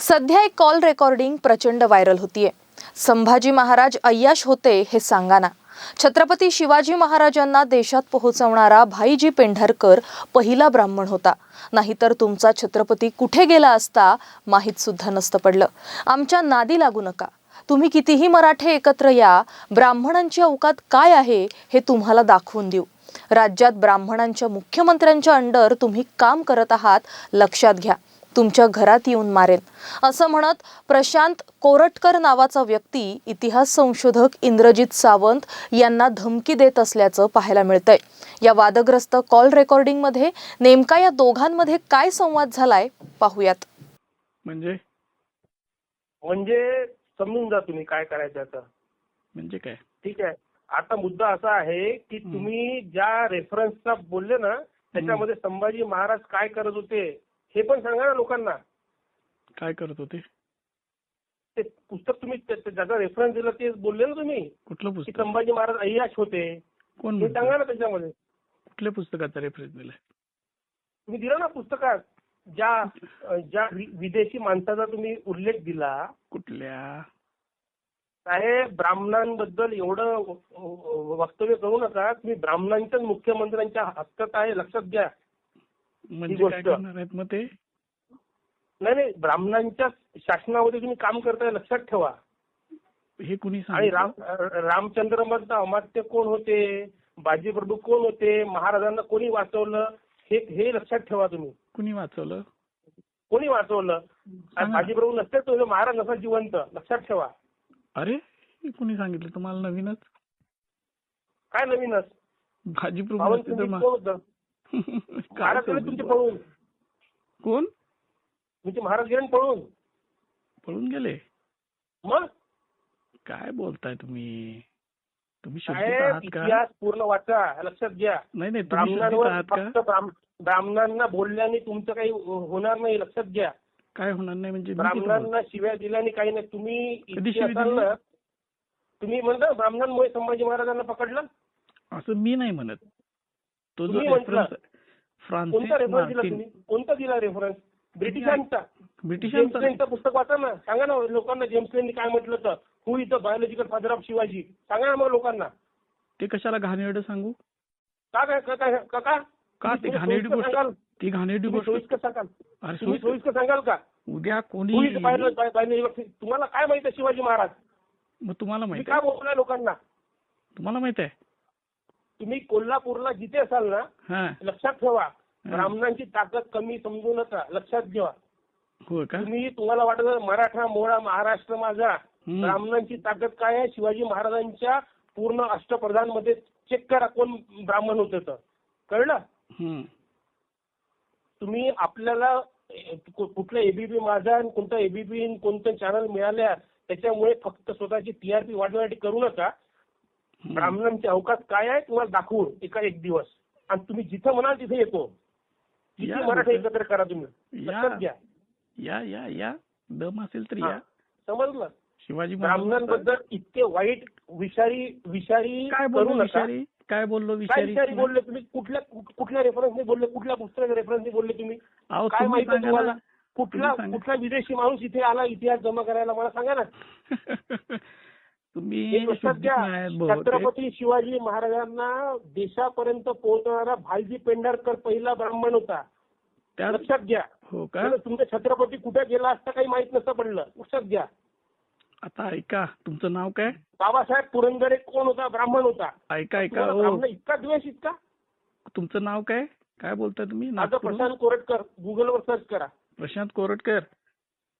सध्या एक call recording प्रचंड व्हायरल होतीये. संभाजी महाराज अय्याश होते हे सांगा ना छत्रपती शिवाजी महाराजांना देशात पोहोचवणारा भाईजी पेंढारकर पहिला ब्राह्मण होता. नाहीतर तुमचा छत्रपती कुठे गेला असता माहीत सुद्धा नसतं पडलं. आमच्या नादी लागू नका. तुम्ही कितीही मराठे एकत्र या ब्राह्मणांची अवकात काय आहे हे तुम्हाला दाखवून देऊ. राज्यात ब्राह्मणांच्या मुख्यमंत्र्यांच्या अंडर तुम्ही काम करत आहात लक्षात घ्या. तुमच्या घरात येऊन मारेन असं म्हणत प्रशांत कोरटकर नावाचा व्यक्ती इतिहास संशोधक इंद्रजित सावंत यांना धमकी देत असल्याचं पाहायला मिळतंय. या वादग्रस्त कॉल रेकॉर्डिंगमध्ये नेमका या दोघांमध्ये काय संवाद झालाय पाहूयात. म्हणजे? म्हणजे समजून जा तुम्ही काय करायचं आता. म्हणजे काय? ठीक आहे. आता मुद्दा असा आहे की तुम्ही ज्या रेफरन्सचा बोलले ना त्याच्यामध्ये संभाजी महाराज काय करत होते? हे पण सांगा ना लोकांना. काय करत होते? ते पुस्तक तुम्ही ज्याचा रेफरन्स दिला ते बोलले ना तुम्ही. कुठलं की पुस्तक संभाजी महाराज अय्याश होते. कोण हे? सांगा ना त्याच्यामध्ये. कुठल्या पुस्तकाचा रेफरन्स दिलाय? तुम्ही दिला ना पुस्तकात. ज्या अ, ज्या वि- विदेशी माणसाचा तुम्ही उल्लेख दिला. कुठल्या? साहेब ब्राह्मणांबद्दल एवढं व- व- वक्तव्य करू नका. तुम्ही ब्राह्मणांच्याच मुख्यमंत्र्यांच्या हक्कात आहे लक्षात घ्या. म्हणजे. काय करणार आहेत मग ते? नाही नाही ब्राह्मणांच्या शासनामध्ये तुम्ही काम करताय लक्षात ठेवा. हे कुणी आणि राम रामचंद्र मधलं अमात्य कोण होते? बाजीप्रभू कोण होते? महाराजांना कोणी वाचवलं? हे हे लक्षात ठेवा तुम्ही. कुणी वाचवलं? कोणी वाचवलं. बाजीप्रभू नसते तो महाराज नसा जिवंत. लक्षात ठेवा. अरे हे कुणी सांगितलं? तुम्हाला नवीनच? काय नवीनच? भाजी महाराज गेले तुमचे पळून. कोण? तुमचे महाराज गेले पळून. पळून गेले? मग? काय बोलताय तुम्ही? तुम्ही इतिहास पूर्ण वाचा लक्षात घ्या. नाही नाही ब्राह्मणांवर फक्त ब्राह्म- ब्राह्मणांना बोलल्याने तुमचं काही होणार नाही लक्षात घ्या. काय होणार नाही म्हणजे? ब्राह्मणांना शिव्या दिल्याने काही नाही. तुम्ही तुम्ही म्हणता ब्राह्मणांमुळे संभाजी महाराजांना पकडलं? असं मी नाही म्हणत. तो जो. रेफरन्स फ्रान्सिस कोणता रेफरन्स दिला मार्टिन कोणता दिला रेफरन्स ब्रिटिशांचा. ब्रिटिशांचा. पुस्तक वाचा ना. सांगा ना लोकांना जेम्स लेननी काय म्हटलं तर who is the biological father of Shivaji? सांगा ना मग लोकांना. ते कशाला घाणेरडं सांगू? का काय का काय का ते घाणेरडी गोष्ट सांगाल? ती घाणेरडी गोष्ट सोयीस्कर सांगाल. अरे सोयीस्कर- सांगाल का? उद्या कोणी तुम्हाला काय माहिती आहे शिवाजी महाराज? मग तुम्हाला तुम्ही माहीत काय बोललाय लोकांना? तुम्हाला माहीत आहे? तुम्ही कोल्हापूरला जिथे असाल ना लक्षात ठेवा. ब्राह्मणांची ताकद कमी समजू नका. लक्षात का? तुम्ही तुम्हाला वाटत मराठा मोळा महाराष्ट्र माझा. ब्राह्मणांची ताकद काय आहे? शिवाजी महाराजांच्या पूर्ण अष्टप्रधानमध्ये चेक करा कोण ब्राह्मण होते तर. कळलं. तुम्ही आपल्याला कुठलं एबीपी माझा आणि कोणतं एबीपी कोणतं चॅनल मिळाल्या त्याच्यामुळे फक्त स्वतःची टीआरपी वाढवण्यासाठी करू नका. ब्राह्मणांचे अवकाश काय आहे तुम्हाला दाखवू एका एक दिवस. आणि तुम्ही जिथं म्हणाल तिथे येतो. या मराठा. एकत्र करा तुम्ही. घ्या. या या या. दम असेल तर. या. समजलं? शिवाजी ब्राह्मणांबद्दल इतके वाईट विषारी विषारी काय नका. विषारी? काय बोललो विषारी? बोलले तुम्ही? कुठल्या कुठ- कुठल्या रेफरन्सने बोलले? कुठल्या पुस्तकाच्या रेफरन्सने बोलले तुम्ही? काय माहिती तुम्हाला. कुठला. कुठला विदेशी माणूस इथे आला इतिहास जमा करायला? मला सांगा ना. बहुतेक. छत्रपती शिवाजी महाराजांना देशापर्यंत पोहोचणारा भालजी पेंढारकर पहिला ब्राह्मण होता. त्यात लक्षात घ्या. हो का? तुमचा छत्रपती कुठे गेला असता काही माहीत नसतं पडलं. लक्षात घ्या. आता ऐका तुमचं नाव काय? बाबासाहेब पुरंदरे कोण होता? ब्राह्मण होता. ऐका ऐका हो. ब्राह्मण इतका द्वेष इतका? तुमचं नाव काय? काय बोलताय तुम्ही? माझं प्रशांत कोरटकर. गुगलवर सर्च करा. प्रशांत कोरटकर?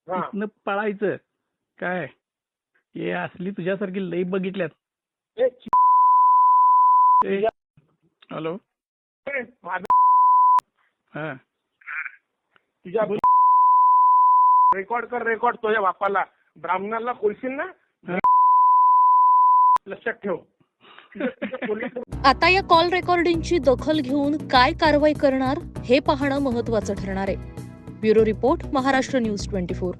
हा. पळायचं. काय? हे असली तुझ्यासारखी लई बघितल्यात. हॅलो. हा. तुझ्या रेकॉर्ड कर रेकॉर्ड तुझ्या बापाला. ब्राह्मणाला बोलशील ना? हा. लक्षात ठेव. आता या कॉल रेकॉर्डिंगची दखल घेऊन काय कारवाई करणार हे पाहणं महत्वाचं ठरणार आहे. Bureau report Maharashtra news twenty four.